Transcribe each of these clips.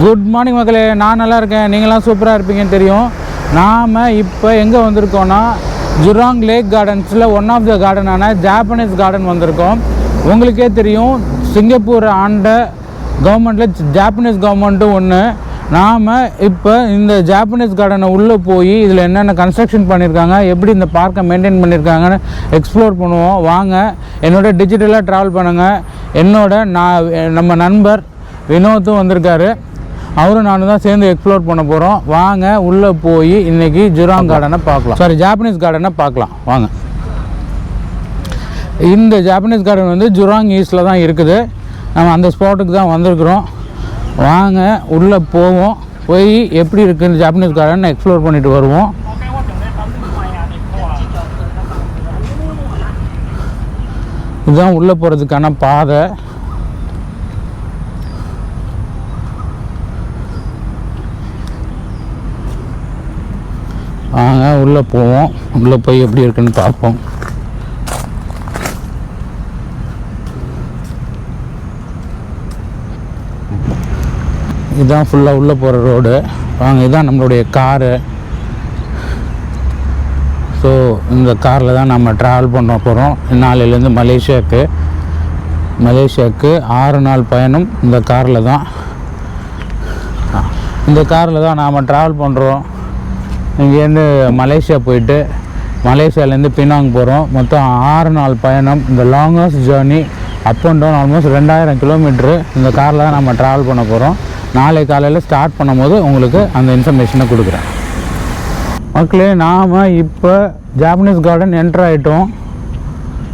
Good morning மக்களே நான் நல்லா இருக்கேன். நீங்களாம் சூப்பராக இருப்பீங்கன்னு தெரியும். நாம் இப்போ எங்கே வந்திருக்கோன்னா ஜுராங் லேக் கார்டன்ஸில் ஒன் ஆஃப் த கார்டனான ஜாப்பனீஸ் கார்டன் வந்திருக்கோம். உங்களுக்கே தெரியும் சிங்கப்பூர் ஆண்ட கவர்மெண்ட்டில் ஜாப்பனீஸ் கவர்மெண்ட்டும் ஒன்று நாம் இப்போ இந்த ஜாப்பனீஸ் கார்டனை உள்ளே போய் இதில் என்னென்ன கன்ஸ்ட்ரக்ஷன் பண்ணியிருக்காங்க எப்படி இந்த பார்க்கை மெயின்டைன் பண்ணியிருக்காங்கன்னு எக்ஸ்ப்ளோர் பண்ணுவோம். வாங்க என்னோட டிஜிட்டலாக ட்ராவல் பண்ணுங்கள் என்னோட நான் நம்ம நண்பர் வினோத்தும் வந்திருக்காரு. அவரும் நானும் தான் சேர்ந்து எக்ஸ்ப்ளோர் பண்ண போகிறோம் வாங்க உள்ளே போய் இன்னைக்கு ஜுராங் கார்டனை பார்க்கலாம். சாரி ஜாப்பனீஸ் கார்டனை பார்க்கலாம். வாங்க. இந்த ஜாப்பனீஸ் கார்டன் வந்து ஜுராங் ஈஸ்டில் தான் இருக்குது. நம்ம அந்த ஸ்பாட்டுக்கு தான் வந்திருக்கிறோம். வாங்க உள்ளே போவோம். போய் எப்படி இருக்குது ஜாப்பனீஸ் கார்டன் எக்ஸ்ப்ளோர் பண்ணிட்டு வருவோம். இதுதான் உள்ளே போகிறதுக்கான பாதை. வாங்க உள்ளே போவோம். உள்ளே போய் எப்படி இருக்குன்னு பார்ப்போம். இதுதான் ஃபுல்லாக உள்ளே போகிற ரோடு வாங்க இதுதான் நம்மளுடைய காரு ஸோ இந்த காரில் தான் நம்ம ட்ராவல் பண்ண போகிறோம் நாளையிலேருந்து மலேசியாவுக்கு மலேசியாவுக்கு ஆறு நாள் பயணம் இந்த காரில் தான். இந்த காரில் தான் நாம் ட்ராவல் பண்ணுறோம் இங்கேருந்து மலேசியா போயிட்டு மலேசியாலேருந்து பினாங் போகிறோம். மொத்தம் ஆறு நாள் பயணம். இந்த longest journey up and down almost ரெண்டாயிரம் கிலோமீட்ரு இந்த காரில் தான் நம்ம ட்ராவல் பண்ண போகிறோம் நாளை காலையில் ஸ்டார்ட் பண்ணும்போது உங்களுக்கு அந்த இன்ஃபர்மேஷனை கொடுக்குறேன். மக்களே நாம் இப்போ ஜாப்பனீஸ் கார்டன் என்ட்ரு ஆகிட்டோம்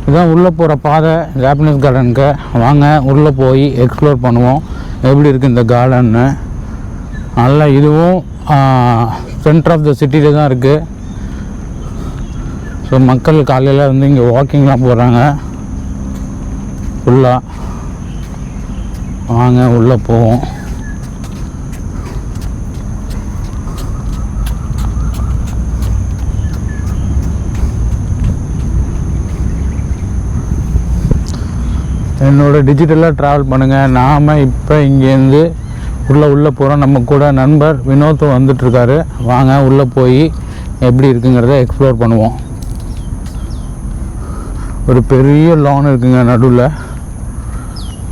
இதுதான் உள்ளே போகிற பாதை. ஜாப்பனீஸ் கார்டனுக்கு வாங்க. உள்ளே போய் எக்ஸ்ப்ளோர் பண்ணுவோம். எப்படி இருக்குது இந்த கார்டன்னு நல்லா இதுவும் சென்டர் ஆஃப் த சிட்டியில் தான் இருக்குது ஸோ மக்கள் காலையில் வந்து இங்கே வாக்கிங்லாம் போகிறாங்க ஃபுல்லாக வாங்க உள்ளே போவோம். என்னோட டிஜிட்டலாக ட்ராவல் பண்ணுங்கள் நாம் இப்போ இங்கேருந்து உள்ளே உள்ளே போகிறோம் நம்ம கூட நண்பர் வினோத்தும் வந்துட்டுருக்காரு. வாங்க உள்ளே போய் எப்படி இருக்குங்கிறத எக்ஸ்ப்ளோர் பண்ணுவோம். ஒரு பெரிய லான் இருக்குங்க நடுவில்.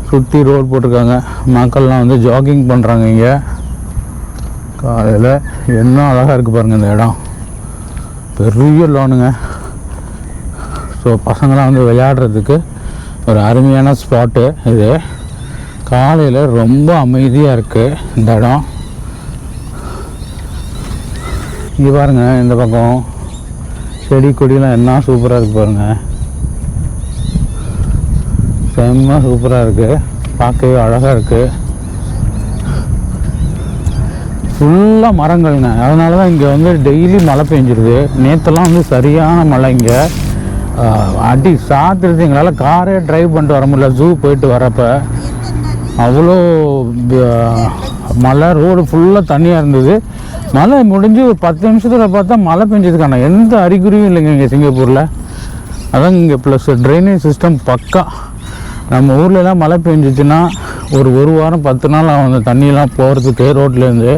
சுற்றி ரோடு போட்டிருக்காங்க. மக்கள்லாம் வந்து ஜாகிங் பண்ணுறாங்க இங்கே. காலையில் என்ன அழகாக இருக்குது பாருங்கள் இந்த இடம். பெரிய லானுங்க ஸோ பசங்களாம் வந்து விளையாடுறதுக்கு ஒரு அருமையான ஸ்பாட்டு இது. காலையில் ரொம்ப அமைதியாக இருக்குது இந்த இடம். இங்கே பாருங்க இந்த பக்கம். செடி கொடிலாம் என்ன சூப்பராக இருக்குது பாருங்கள் செம்ம சூப்பராக இருக்குது பார்க்கவே அழகாக இருக்குது ஃபுல்லாக மரங்கள்ங்க. அதனால தான் இங்கே வந்து டெய்லி மழை பெஞ்சிருது. நேற்றுலாம் வந்து சரியான மழை இங்கே. அடி சாத்துறது எங்களால் காரே டிரைவ் பண்ணிட்டு வர முடியல. ஜூ போயிட்டு வரப்போ. அவ்வளோ மழை ரோடு ஃபுல்லாக தண்ணியாக இருந்தது. மழை முடிஞ்சு ஒரு பத்து நிமிஷத்தில் பார்த்தா மழை பெஞ்சதுக்கான. எந்த அறிகுறியும் இல்லைங்க இங்கே சிங்கப்பூரில். அதான் இங்கே ப்ளஸ் ட்ரைனேஜ் சிஸ்டம் பக்கா. நம்ம ஊர்லலாம் மழை பெஞ்சிச்சுன்னா ஒரு ஒரு வாரம் பத்து நாள் ஆகும் அந்த தண்ணியெல்லாம் போகிறதுக்கு ரோட்லேருந்து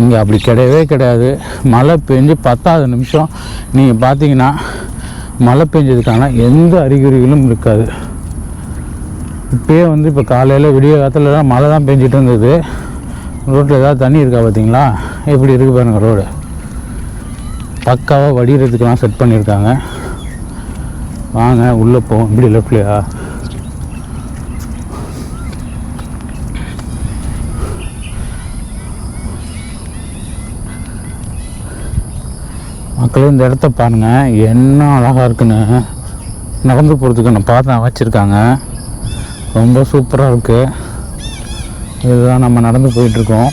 இங்கே அப்படி கிடையவே கிடையாது. மழை பெஞ்சு பத்தாவது நிமிஷம். நீங்கள் பார்த்தீங்கன்னா மழை பெஞ்சதுக்கான எந்த அறிகுறிகளும் இருக்காது. இப்பயே வந்து இப்போ காலையில் விடிய காலத்துலலாம் மழை தான் பெஞ்சிட்டு இருந்தது. ரோட்டில் ஏதாவது தண்ணி இருக்கா பார்த்தீங்களா எப்படி இருக்கு பாருங்கள் ரோடு. பக்காவாக வடிகிறதுக்கெலாம் செட் பண்ணியிருக்காங்க வாங்க உள்ளே போவோம். இப்படி லெஃப்ட்லையா மக்களே இந்த இடத்த பாருங்கள் என்ன அழகாக இருக்குன்னு. நடந்து போகிறதுக்கு நான் பார்த்து வச்சுருக்காங்க. ரொம்ப சூப்பராக இருக்குது இதுதான் நம்ம நடந்து போயிட்டுருக்கோம்.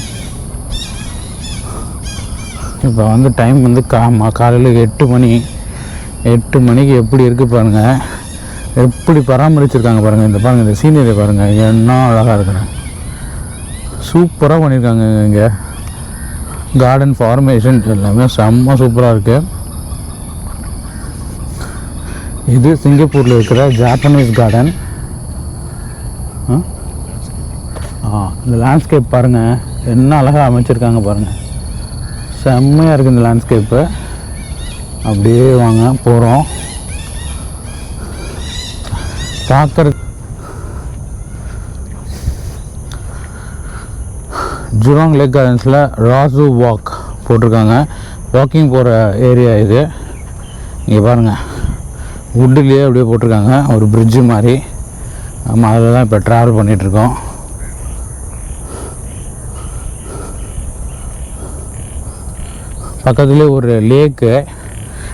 இப்போ வந்து டைம் வந்து காமா காலையில் எட்டு மணி. எட்டு மணிக்கு எப்படி இருக்குது பாருங்கள் எப்படி பராமரிச்சிருக்காங்க பாருங்கள் இந்த பாருங்கள் இந்த சீனரி பாருங்கள் என்ன அழகாக இருக்கிறேன் சூப்பராக பண்ணியிருக்காங்க இங்கே. கார்டன் ஃபார்மேஷன் எல்லாமே செம்ம சூப்பராக இருக்குது இது சிங்கப்பூரில் இருக்கிற ஜாப்பனீஸ் கார்டன் இந்த லேண்ட்ஸ்கேப் பாருங்கள் என்ன அழகாக அமைச்சிருக்காங்க பாருங்கள் செம்மையாக இருக்குது இந்த லேண்ட்ஸ்கேப்பு அப்படியே வாங்க போகிறோம் பார்க்குற ஜுராங் லேக் கார்டன்ஸில் ராசு வாக் போட்டிருக்காங்க. வாக்கிங் போகிற ஏரியா இது. இங்கே பாருங்கள் வுட்டுலேயே அப்படியே போட்டிருக்காங்க. ஒரு பிரிட்ஜு மாதிரி. நம்ம அதில் தான் இப்போ ட்ராவல் பண்ணிகிட்ருக்கோம் பக்கத்துலேயே ஒரு லேக்கு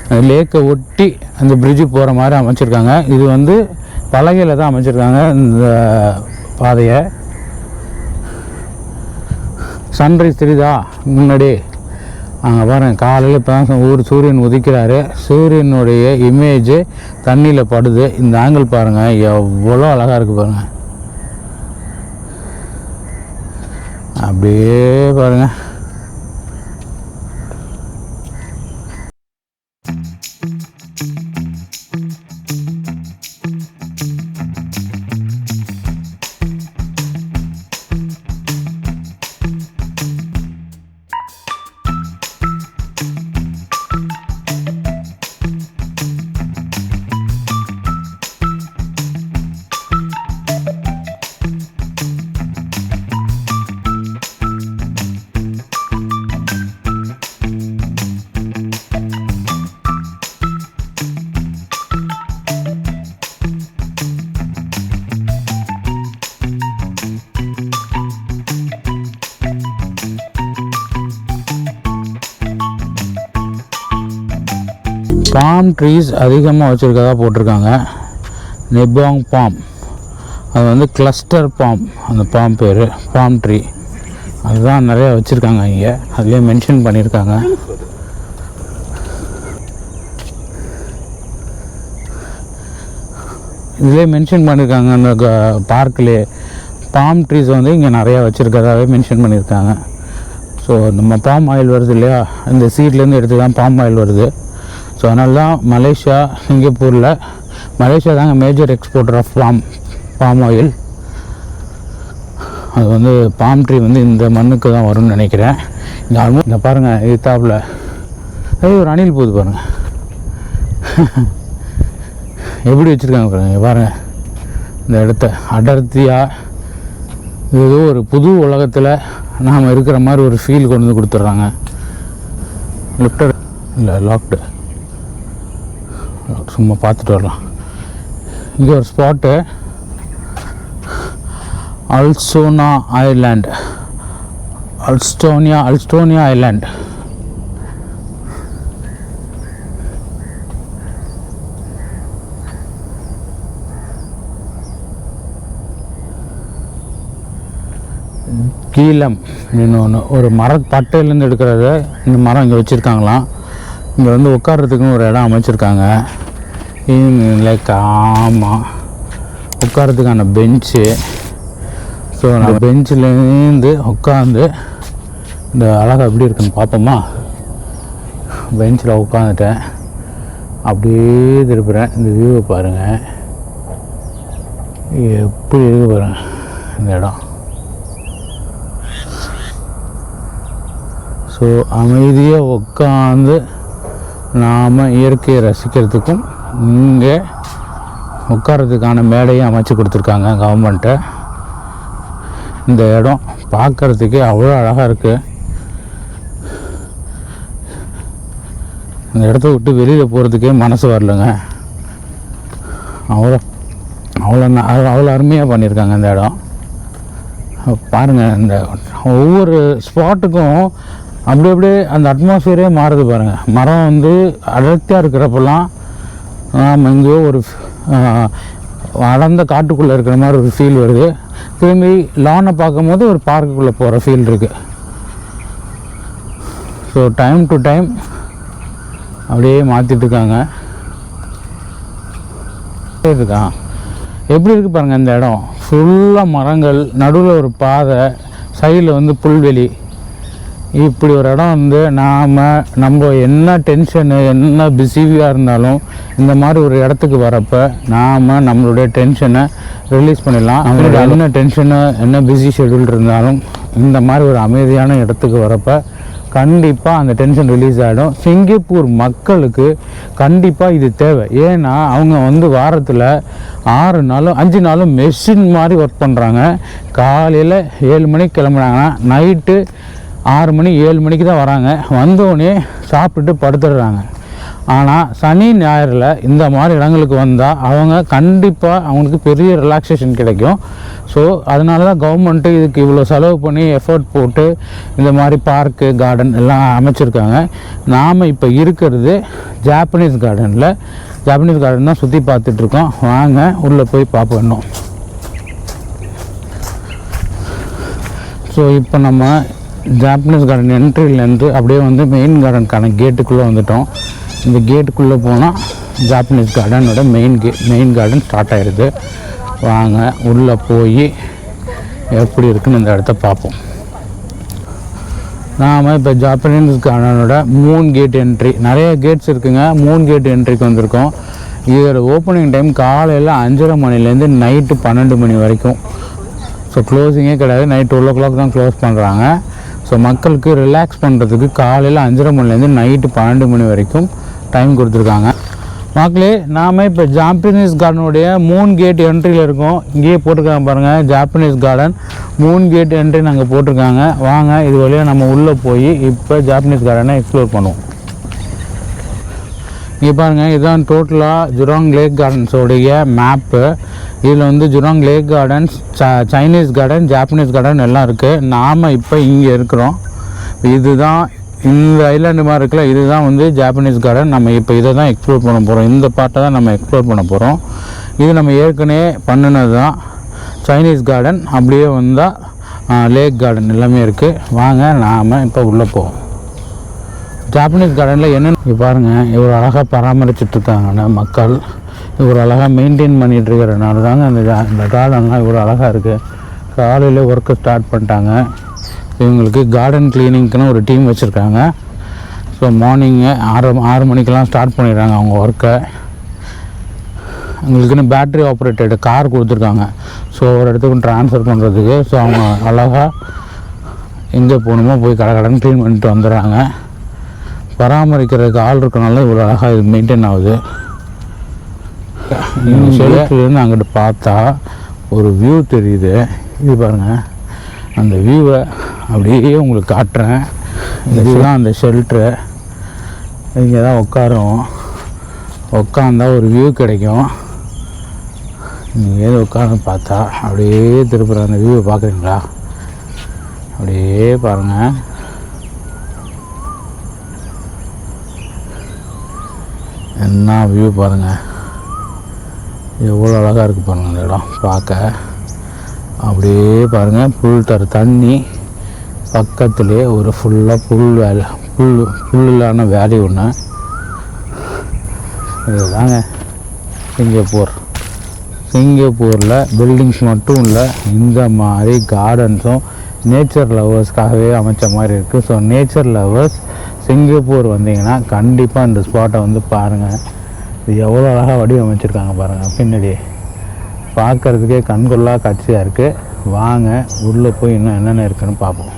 அந்த லேக்கை ஒட்டி அந்த பிரிட்ஜு போகிற மாதிரி அமைச்சிருக்காங்க. இது வந்து பலகையில் தான் அமைச்சிருக்காங்க இந்த பாதையை. சன்ரைஸ் தெரியுதா? முன்னாடி. அங்கே பாருங்க காலையில் இப்போ தான் ஊர் சூரியன் உதிக்கிறாரு. சூரியனுடைய இமேஜ் தண்ணியில் படுது. இந்த ஆங்கிள் பாருங்கள் எவ்வளோ அழகாக இருக்குது பாருங்கள் அப்படியே பாருங்கள் பாம் ட்ரீஸ் அதிகமாக வச்சுருக்கதா போட்டிருக்காங்க. நெபாங் பாம் அது வந்து கிளஸ்டர் பாம் அந்த பாம் பேர். பாம் ட்ரீ அதுதான் நிறையா வச்சுருக்காங்க இங்கே. அதுலேயே மென்ஷன் பண்ணியிருக்காங்க. இதுலேயே மென்ஷன் பண்ணியிருக்காங்க. அந்த பார்க்லேயே பாம் ட்ரீஸ் வந்து இங்கே நிறையா வச்சுருக்கதாவே மென்ஷன் பண்ணியிருக்காங்க. ஸோ நம்ம பாம் ஆயில் வருது இல்லையா? இந்த சீட்லேருந்து எடுத்து தான் பாம் ஆயில் வருது. ஸோ அதனால தான் மலேசியா சிங்கப்பூரில் மலேசியா தாங்க major exporter of palm palm oil அது வந்து பாம் ட்ரீ வந்து இந்த மண்ணுக்கு தான் வரும்னு நினைக்கிறேன். இங்கே ஆல்மோஸ்ட் இங்கே பாருங்கள் எதிர்த்தாப்புல அது ஒரு அணில் போகுது பாருங்கள் எப்படி வச்சுருக்காங்க பாருங்க பாருங்கள் இந்த இடத்த அடர்த்தியாக ஏதோ ஒரு புது உலகத்தில் நாம் இருக்கிற மாதிரி ஒரு ஃபீல் கொண்டு வந்து கொடுத்துட்றாங்க. லிஃப்டர் இல்லை லாக்டு சும்மா பார்த்துட்டு வரலாம். இங்கே ஒரு ஸ்பாட்டு அல்சோனா ஐலாண்ட் அல்ஸ்டோனியா அல்ஸ்டோனியா ஐலாண்ட் கீழம் இன்னொன்று ஒரு மர பட்டையிலேருந்து எடுக்கிறது இந்த மரம் இங்கே வச்சுருக்காங்களாம். இங்கே வந்து உட்கார்றதுக்குன்னு ஒரு இடம் அமைச்சிருக்காங்க. லைக் ஆமாம் உட்காரத்துக்கான பெஞ்சு ஸோ அந்த பெஞ்சிலேருந்து உட்காந்து இந்த அழகா எப்படி இருக்குன்னு பார்ப்போமா? பெஞ்சில் உட்காந்துட்டேன் அப்படியே திருப்புறேன். இந்த வியூவை பாருங்கள் எப்படி இருக்கு பாருங்கள் இந்த இடம். ஸோ அமைதியாக உட்காந்து நாம் இயற்கையை ரசிக்கிறதுக்கும் இங்கே உட்காரத்துக்கான மேடையும் அமைச்சு கொடுத்துருக்காங்க கவர்மெண்ட்டை இந்த இடம் பார்க்கறதுக்கே அவ்வளோ அழகாக இருக்குது இந்த இடத்த விட்டு வெளியில் போகிறதுக்கே மனசு வரலங்க. அவ்வளோ அவ்வளோ ந- அவ்வளோ அருமையாக பண்ணியிருக்காங்க இந்த இடம். பாருங்கள் இந்த ஒவ்வொரு ஸ்பாட்டுக்கும் அப்படி அப்படியே அந்த அட்மாஸ்ஃபியரே மாறுது பாருங்கள் மரம் வந்து அடர்த்தியாக இருக்கிறப்பெல்லாம் நாம் எங்கேயோ ஒரு அடர்ந்த காட்டுக்குள்ளே இருக்கிற மாதிரி ஒரு ஃபீல் வருது. திரும்பி லானை பார்க்கும்போது ஒரு பார்க்குக்குள்ளே போகிற ஃபீல் இருக்குது ஸோ டைம் டு டைம் அப்படியே மாற்றிட்டுருக்காங்க இருக்கா? எப்படி இருக்குது பாருங்கள் இந்த இடம். ஃபுல்லாக மரங்கள் நடுவில் ஒரு பாதை சைடில் வந்து புல்வெளி. இப்படி ஒரு இடம் வந்து நாம் நம்ம என்ன டென்ஷனு என்ன பிஸியாக இருந்தாலும் இந்த மாதிரி ஒரு இடத்துக்கு வரப்போ நாம் நம்மளுடைய டென்ஷனை ரிலீஸ் பண்ணிடலாம். நம்மளுடைய என்ன டென்ஷனு என்ன பிஸி ஷெட்யூல் இருந்தாலும் இந்த மாதிரி ஒரு அமைதியான இடத்துக்கு வரப்போ கண்டிப்பாக அந்த டென்ஷன் ரிலீஸ் ஆகிடும் சிங்கப்பூர் மக்களுக்கு கண்டிப்பாக இது தேவை. ஏன்னா அவங்க வந்து வாரத்தில் ஆறு நாளும் அஞ்சு நாளும் மெஷின் மாதிரி ஒர்க் பண்ணுறாங்க காலையில் ஏழு மணிக்கு கிளம்புனாங்கன்னா நைட்டு ஆறு மணி ஏழு மணிக்கு தான் வராங்க. வந்தோடனே சாப்பிட்டுட்டு படுத்துடுறாங்க. ஆனால் சனி ஞாயிறில் இந்த மாதிரி இடங்களுக்கு வந்தால் அவங்க கண்டிப்பாக அவங்களுக்கு பெரிய ரிலாக்ஸேஷன் கிடைக்கும். ஸோ அதனால தான் கவர்மெண்ட்டு இதுக்கு இவ்வளோ செலவு பண்ணி எஃபர்ட் போட்டு இந்த மாதிரி பார்க்கு கார்டன் எல்லாம் அமைச்சிருக்காங்க. நாம் இப்போ இருக்கிறது ஜாப்பனீஸ் கார்டனில் ஜாப்பனீஸ் கார்டன் தான் சுற்றி பார்த்துட்ருக்கோம் வாங்க உள்ளே போய் பார்ப்போம் ஸோ இப்போ நம்ம ஜாப்பனீஸ் கார்டன் என்ட்ரிலேருந்து அப்படியே வந்து மெயின் கார்டனுக்கான கேட்டுக்குள்ளே வந்துட்டோம். இந்த கேட்டுக்குள்ளே போனால் ஜாப்பனீஸ் கார்டனோட மெயின் கே மெயின் கார்டன் ஸ்டார்ட் ஆயிடுது வாங்க உள்ளே போய் எப்படி இருக்குன்னு இந்த இடத்த பார்ப்போம். நாம் இப்போ ஜாப்பனீஸ் கார்டனோட மூணு கேட் என்ட்ரி நிறைய கேட்ஸ் இருக்குங்க. மூணு கேட் என்ட்ரிக்கு வந்திருக்கோம். இதோட ஓப்பனிங் டைம் காலையில் அஞ்சரை மணிலேருந்து நைட்டு பன்னெண்டு மணி வரைக்கும். ஸோ க்ளோசிங்கே கிடையாது. நைட் டுவெல் ஓ கிளாக் தான் க்ளோஸ் பண்ணுறாங்க ஸோ மக்களுக்கு ரிலாக்ஸ் பண்ணுறதுக்கு காலையில் அஞ்சரை மணிலேருந்து நைட்டு பன்னெண்டு மணி வரைக்கும் டைம் கொடுத்துருக்காங்க. மக்களே நாம் இப்போ ஜாப்பனீஸ் கார்டனுடைய மூணு கேட் என்ட்ரியில் இருக்கோம். இங்கேயே போட்டிருக்காங்க பாருங்கள் ஜாப்பனீஸ் கார்டன் மூணு கேட் என்ட்ரி நாங்கள் போட்டிருக்காங்க. வாங்க இது வழியாக நம்ம உள்ளே போய் இப்போ ஜாப்பனீஸ் கார்டனை எக்ஸ்ப்ளோர் பண்ணுவோம். இங்கே பாருங்கள் இதுதான் டோட்டலாக ஜுராங் லேக் கார்டன்ஸோடைய மேப்பு இதில் வந்து ஜுராங் லேக் கார்டன்ஸ் ச சைனீஸ் கார்டன் ஜாப்பனீஸ் கார்டன் எல்லாம் இருக்குது நாம் இப்போ இங்கே இருக்கிறோம். இதுதான் இந்த ஐலாண்டு மாதிரி இருக்குல்ல இதுதான் வந்து ஜாப்பனீஸ் கார்டன் நம்ம இப்போ இதை தான் எக்ஸ்ப்ளோர் பண்ண போகிறோம் இந்த பாட்டை தான் நம்ம எக்ஸ்ப்ளோர் பண்ண போகிறோம் இது நம்ம ஏற்கனவே பண்ணினது தான் சைனீஸ் கார்டன் அப்படியே வந்தால் லேக் கார்டன் எல்லாமே இருக்குது வாங்க நாம் இப்போ உள்ளே போவோம். ஜாப்பனீஸ் கார்டனில் என்னென்ன இங்க பாருங்க இவ்வளோ அழகாக பராமரிச்சுட்டு மக்கள். இவ்வளோ அழகாக மெயின்டைன் பண்ணிட்டு இருக்கிறனால தாங்க அந்த இந்த கார்டன்லாம் இவ்வளோ அழகாக இருக்குது காலையில் ஒர்க்கை ஸ்டார்ட் பண்ணிட்டாங்க. இவங்களுக்கு கார்டன் கிளீனிங்க்குன்னு ஒரு டீம் வச்சுருக்காங்க. ஸோ மார்னிங்கு ஆறு ஆறு மணிக்கெல்லாம் ஸ்டார்ட் பண்ணிடுறாங்க அவங்க ஒர்க்கை எங்களுக்குன்னு பேட்டரி ஆப்ரேட்டட் கார் கொடுத்துருக்காங்க. ஸோ ஒரு இடத்துக்கு ட்ரான்ஸ்ஃபர் பண்ணுறதுக்கு ஸோ அவங்க அழகாக எங்கே போகணுமோ போய் கடை கடன் க்ளீன் பண்ணிட்டு வந்துடுறாங்க. பராமரிக்கிறதுக்கு ஆள் இருக்கனால இவ்வளோ அழகாக இது மெயின்டைன் ஆகுது. ஷெல்ஃப்லேருந்து அங்கிட்டு பார்த்தா ஒரு வியூ தெரியுது. இது பாருங்கள் அந்த வியூவை அப்படியே உங்களுக்கு காட்டுறேன். இதுதான் அந்த ஷெல்ட்ரு இங்கே தான் உட்காரும். உட்காந்தா ஒரு வியூ கிடைக்கும். நீங்கள் ஏது உட்காந்து பார்த்தா அப்படியே திருப்புற அந்த வியூவை பார்க்குறீங்களா? அப்படியே பாருங்கள் என்ன வியூ பாருங்கள் எவ்வளோ அழகாக இருக்குது பாருங்கள் அந்த இடம். பார்க்க. அப்படியே பாருங்கள் புல் தர தண்ணி. பக்கத்துலேயே ஒரு ஃபுல்லாக புல் வேலை புல் புல்லான வேலை ஒன்று இதுதாங்க சிங்கப்பூர். சிங்கப்பூரில் பில்டிங்ஸ் மட்டும் இல்லை இந்த மாதிரி கார்டன்ஸும் நேச்சர் லவர்ஸ்க்காகவே அமைச்ச மாதிரி இருக்குது ஸோ நேச்சர் லவர்ஸ் சிங்கப்பூர் வந்தீங்கன்னா கண்டிப்பாக இந்த ஸ்பாட்டை வந்து பாருங்கள் இது எவ்வளோ அழகாக வடிவமைச்சிருக்காங்க பாருங்கள் பின்னாடி பார்க்கறதுக்கே கண்கொள்ளா காட்சியாக இருக்குது வாங்க உள்ளே போய் இன்னும் என்னென்ன இருக்குன்னு பார்ப்போம்.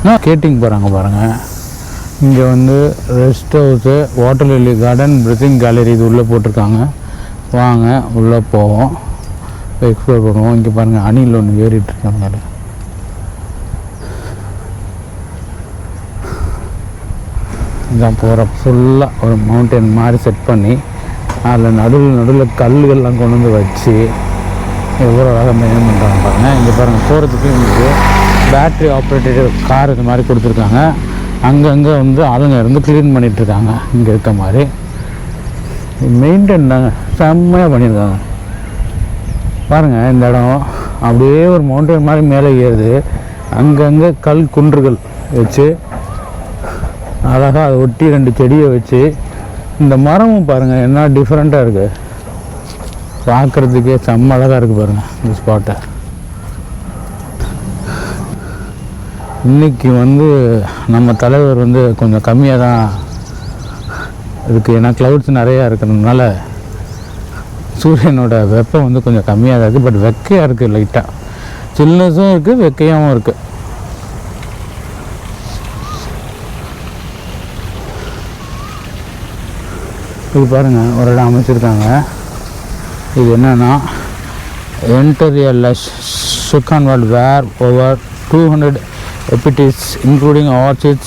இன்னும் கேட்டிங் போகிறாங்க பாருங்கள் இங்கே வந்து rest house water lily garden breathing gallery இது உள்ளே போட்டிருக்காங்க. வாங்க உள்ளே போவோம். எக்ஸ்ப்ளோர் பண்ணுவோம். இங்கே பாருங்கள் அணில் ஒன்று ஏறிட்டு தான் போகிறோம் இதான் போகிற ஃபுல்லாக ஒரு மவுண்டன் மாதிரி செட் பண்ணி அதில் நடுவில் நடுவில் கல்லுகள்லாம் கொண்டு வந்து வச்சு எவ்வளோ அழகாக மெயின் பண்ணுறாங்க பாருங்கள் இங்கே பாருங்கள் போகிறதுக்கு உங்களுக்கு பேட்ரி ஆப்ரேட்டட் கார் இது மாதிரி கொடுத்துருக்காங்க. அங்கங்கே வந்து ஆளுங்க இருந்து க்ளீன் பண்ணிகிட்ருக்காங்க இங்கே இருக்க மாதிரி. மெயின்டைன் தாங்க. செம்மையாக பண்ணியிருக்காங்க. பாருங்கள் இந்த இடம் அப்படியே ஒரு மவுண்டன் மாதிரி மேலே ஏறுது. அங்கங்கே கல் குன்றுகள் வச்சு அழகாக அதை ஒட்டி ரெண்டு செடியை வச்சு இந்த மரமும் பாருங்கள் என்ன டிஃப்ரெண்ட்டாக இருக்குது பார்க்குறதுக்கே செம்ம அழகாக இருக்குது பாருங்கள் இந்த ஸ்பாட்டை இன்னைக்கு வந்து நம்ம தலைவர் வந்து கொஞ்சம் கம்மியாக தான் இருக்குது ஏன்னா க்ளவுட்ஸ் நிறையா இருக்கிறதுனால சூரியனோட வெப்பம் வந்து கொஞ்சம் கம்மியாக தான் இருக்குது பட் வெக்கையாக இருக்குது லைட்டாக சில்னஸும் இருக்குது வெக்கையாகவும் இருக்குது இது பாருங்கள் ஒரு இடம் அமைச்சிருக்காங்க இது என்னன்னா lush Shukhan world where over 200 epitetes including orchids,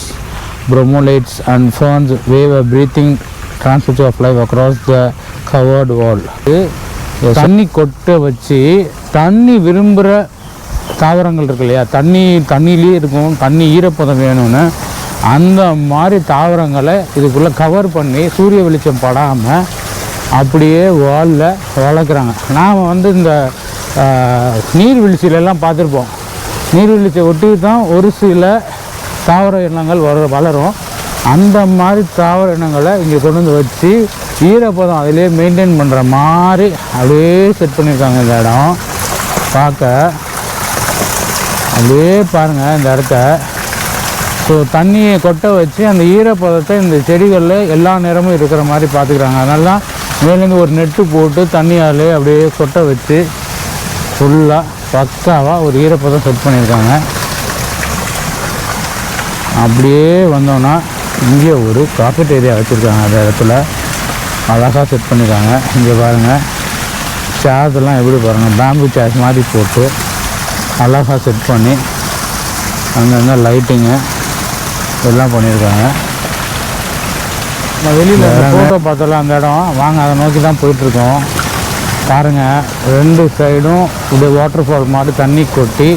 bromeliads and ferns wave a breathing transfer of life across the covered wall. தண்ணி கொட்டை வச்சு தண்ணி விரும்புகிற தாவரங்கள் இருக்கு இல்லையா தண்ணி தண்ணியிலே இருக்கும் தண்ணி ஈரப்பதம் வேணும்னு அந்த மாதிரி தாவரங்களை இதுக்குள்ளே கவர் பண்ணி சூரிய வெளிச்சம் படாமல் அப்படியே வாலில் வளர்க்குறாங்க. நாம் வந்து இந்த நீர்வீழ்ச்சியிலெல்லாம் பார்த்துருப்போம். நீர்வீழ்ச்சியை ஒட்டி தான் ஒரு சில தாவர இனங்கள் வர வளரும். அந்த மாதிரி தாவர இனங்களை இங்கே கொண்டு வந்து வச்சு ஈரப்பதம் அதிலே மெயின்டைன் பண்ணுற மாதிரி அப்படியே செட் பண்ணியிருக்காங்க இந்த இடம். பார்க்க அப்படியே பாருங்கள் இந்த இடத்த. ஸோ தண்ணியை கொட்ட வச்சு அந்த ஈரப்பதத்தை இந்த செடிகளில் எல்லா நேரமும் இருக்கிற மாதிரி பார்த்துக்கிறாங்க. அதனால தான் மேலேருந்து ஒரு நெட்டு போட்டு தண்ணியால் அப்படியே கொட்ட வச்சு ஃபுல்லாக பக்காவாக ஒரு ஈரப்பதம் செட் பண்ணியிருக்காங்க. அப்படியே வந்தோன்னா இங்கே ஒரு காஃபெட் ஏரியா வச்சுருக்காங்க அந்த இடத்துல. அழகாக செட் பண்ணியிருக்காங்க. இங்கே பாருங்கள் சேர்ஸ்லாம் எப்படி பாருங்கள் பேம்பு சேர்ஸ் மாதிரி போட்டு அழகாக செட் பண்ணி அங்கங்கே லைட்டிங்கு எல்லாம் பண்ணியிருக்காங்க. நான் வெளியில் ஃபோட்டோ பார்த்தோம்ல அந்த இடம். வாங்க அதை நோக்கி தான் போயிட்டுருக்கோம். பாருங்கள் ரெண்டு சைடும் இது வாட்டர் ஃபால் மாதிரி தண்ணி கொட்டி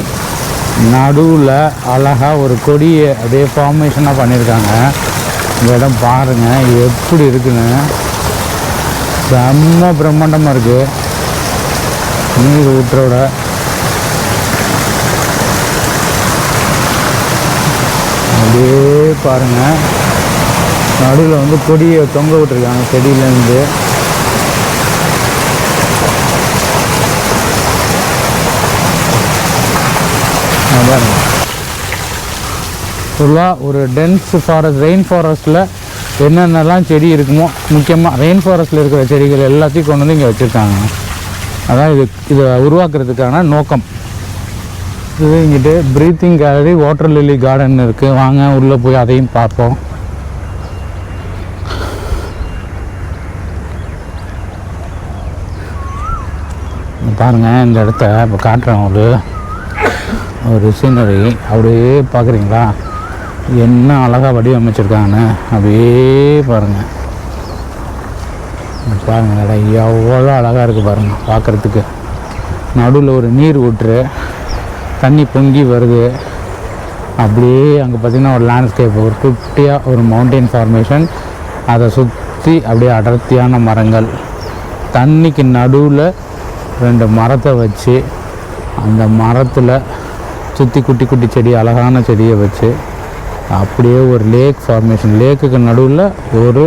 நடுவில் அழகாக ஒரு கொடியை அப்படியே ஃபார்மேஷனாக பண்ணியிருக்காங்க. இந்த இடம் பாருங்கள் எப்படி இருக்குன்னு. செம்ம பிரம்மாண்டமாக இருக்குது நீர் ஊற்றோட. அப்படியே பாருங்கள் நடுவில் வந்து கொடியை தொங்க விட்டுருக்காங்க செடியிலேருந்து. பாருங்க ஃபுல்லாக ஒரு டென்ஸ் ஃபாரஸ்ட் ரெயின் ஃபாரஸ்ட்டில் என்னென்னலாம் செடி இருக்குமோ முக்கியமாக ரெயின் ஃபாரஸ்ட்டில் இருக்கிற செடிகள் எல்லாத்தையும் கொண்டு வந்து இங்கே வச்சுருக்காங்க. அதான் இது இதை உருவாக்குறதுக்கான நோக்கம். அடுத்தது இங்கிட்டு breathing gallery water lily garden இருக்குது வாங்க உள்ளே போய் அதையும் பார்ப்போம். பாருங்கள் பாருங்க இந்த இடத்த இப்போ காட்டுறேன் ஒரு ஒரு சீனரி அப்படியே பார்க்குறீங்களா? என்ன அழகாக வடிவமைச்சிருக்காங்கன்னு. அப்படியே பாருங்கள் பாருங்கள் இடம் எவ்வளோ அழகாக இருக்குது பாருங்கள் பார்க்குறதுக்கு. நடுவில் ஒரு நீர் ஊற்று. தண்ணி பொங்கி வருது. அப்படியே அங்கே பார்த்தீங்கன்னா ஒரு லேண்ட்ஸ்கேப் ஒரு குட்டியாக ஒரு மவுண்டெயின் ஃபார்மேஷன் அதை சுற்றி அப்படியே அடர்த்தியான மரங்கள். தண்ணிக்கு நடுவில் ரெண்டு மரத்தை வச்சு அந்த மரத்தில் சுற்றி குட்டி குட்டி செடி அழகான செடியை வச்சு அப்படியே ஒரு லேக் ஃபார்மேஷன் லேக்குக்கு நடுவில் ஒரு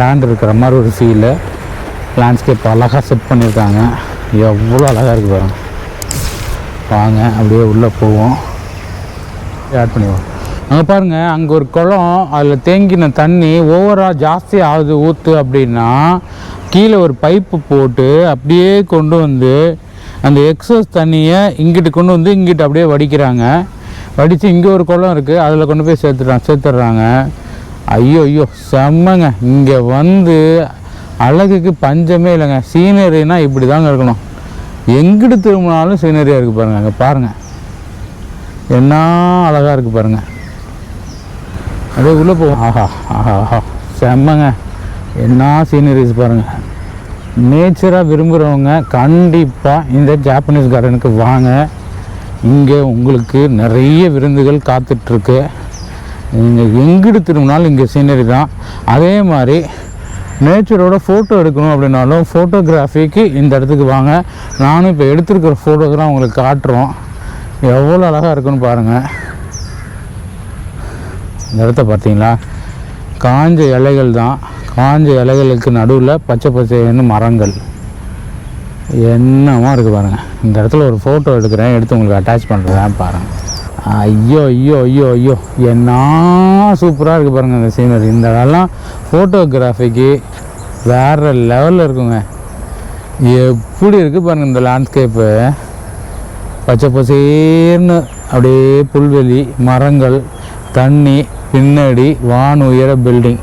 லேண்ட் இருக்கிற மாதிரி ஒரு ஃபீலு லேண்ட்ஸ்கேப் அழகாக செட் பண்ணியிருக்காங்க. எவ்வளோ அழகாக இருக்குது பாருங்கள் வாங்க அப்படியே உள்ளே போவோம். ஆட் பண்ணிடுவோம். அங்கே பாருங்கள் அங்கே ஒரு குளம் அதில் தேங்கின தண்ணி ஓவராக ஜாஸ்தி ஆகுது ஊற்று அப்படின்னா கீழே ஒரு பைப்பு போட்டு அப்படியே கொண்டு வந்து அந்த எக்ஸஸ் தண்ணியை இங்கிட்டு கொண்டு வந்து இங்கிட்டு அப்படியே வடிக்கிறாங்க. வடித்து இங்கே ஒரு குளம் இருக்குது அதில் கொண்டு போய் சேர்த்துட்றாங்க சேர்த்துட்றாங்க. ஐயோ ஐயோ செம்மங்க. இங்கே வந்து அழகுக்கு பஞ்சமே இல்லைங்க. சீனரினா இப்படி தாங்க இருக்கணும். எங்கிட்டு திரும்பினாலும் சீனரியாக இருக்குது பாருங்கள் அங்கே பாருங்கள் என்ன அழகாக இருக்குது பாருங்கள் அப்படியே உள்ளே போவோம் ஆஹா ஆஹா ஆஹா. செம்மங்க. என்ன சீனரிஸ் பாருங்கள் நேச்சராக விரும்புகிறவங்க கண்டிப்பாக இந்த ஜாப்பனீஸ் கார்டனுக்கு வாங்க. இங்கே உங்களுக்கு நிறைய விருந்துகள் காத்துட்ருக்கு நீங்கள் எங்கிட்டு திரும்பினாலும் இங்கே சீனரி தான். அதே மாதிரி நேச்சரோட ஃபோட்டோ எடுக்கணும் அப்படின்னாலும் ஃபோட்டோகிராஃபிக்கு இந்த இடத்துக்கு வாங்க. நானும் இப்போ எடுத்திருக்கிற ஃபோட்டோஸ் தான் உங்களுக்கு காட்டுறோம். எவ்வளோ அழகாக இருக்குன்னு பாருங்கள் இந்த இடத்த பார்த்தீங்களா? காஞ்ச இலைகள் தான். காஞ்ச இலைகளுக்கு நடுவில் பச்சை பச்சைன்னு மரங்கள். என்னமாக இருக்குது பாருங்கள் இந்த இடத்துல ஒரு ஃபோட்டோ எடுக்கிறேன் எடுத்து உங்களுக்கு அட்டாச் பண்ணுறேன் பாருங்கள் ஐயோ ஐயோ ஐயோ ஐயோ. என்ன சூப்பராக இருக்குது பாருங்கள் இந்த சீனரி இந்த இடம்லாம் ஃபோட்டோகிராஃபிக்கு வேறு லெவலில் இருக்குங்க. எப்படி இருக்குது பாருங்கள் இந்த லேண்ட்ஸ்கேப்பு பச்சை பசேர்னு அப்படியே புல்வெளி மரங்கள் தண்ணி பின்னாடி வான் உயர பில்டிங்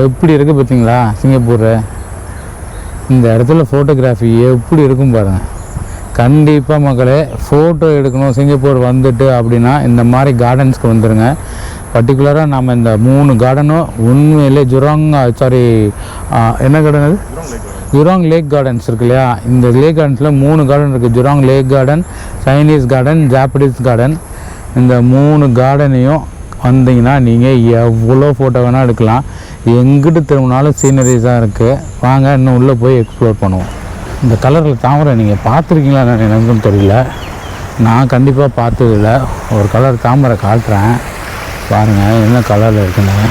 எப்படி இருக்குது பார்த்தீங்களா சிங்கப்பூர் இந்த இடத்துல ஃபோட்டோகிராஃபி எப்படி இருக்கும் பாருங்கள் கண்டிப்பாக மக்களே ஃபோட்டோ எடுக்கணும் சிங்கப்பூர் வந்துட்டு அப்படின்னா இந்த மாதிரி கார்டன்ஸ்க்கு வந்துடுங்க பர்டிகுலராக நம்ம இந்த மூணு கார்டனும் உண்மையிலே ஜுராங் சாரி uh, uh, என்ன கார்டன் அது? ஜுராங் லேக் கார்டன்ஸ் இருக்கு இல்லையா? இந்த லேக் கார்டன்ஸில் மூணு கார்டன் இருக்குது Jurong lake garden Chinese garden Japanese garden இந்த மூணு கார்டனையும் வந்தீங்கன்னா நீங்கள் எவ்வளோ ஃபோட்டோ வேணால் எடுக்கலாம். எங்கிட்டு திரும்பினாலும் சீனரிஸாக இருக்குது வாங்க இன்னும் உள்ளே போய் எக்ஸ்ப்ளோர் பண்ணுவோம். இந்த கலரில் தாமரை நீங்கள் பார்த்துருக்கீங்களா நான் எனக்கும் தெரியல. நான் கண்டிப்பாக பார்த்ததில்ல. ஒரு கலர் தாமரை காட்டுறேன். பாருங்கள் என்ன கலரில் இருக்குன்னு.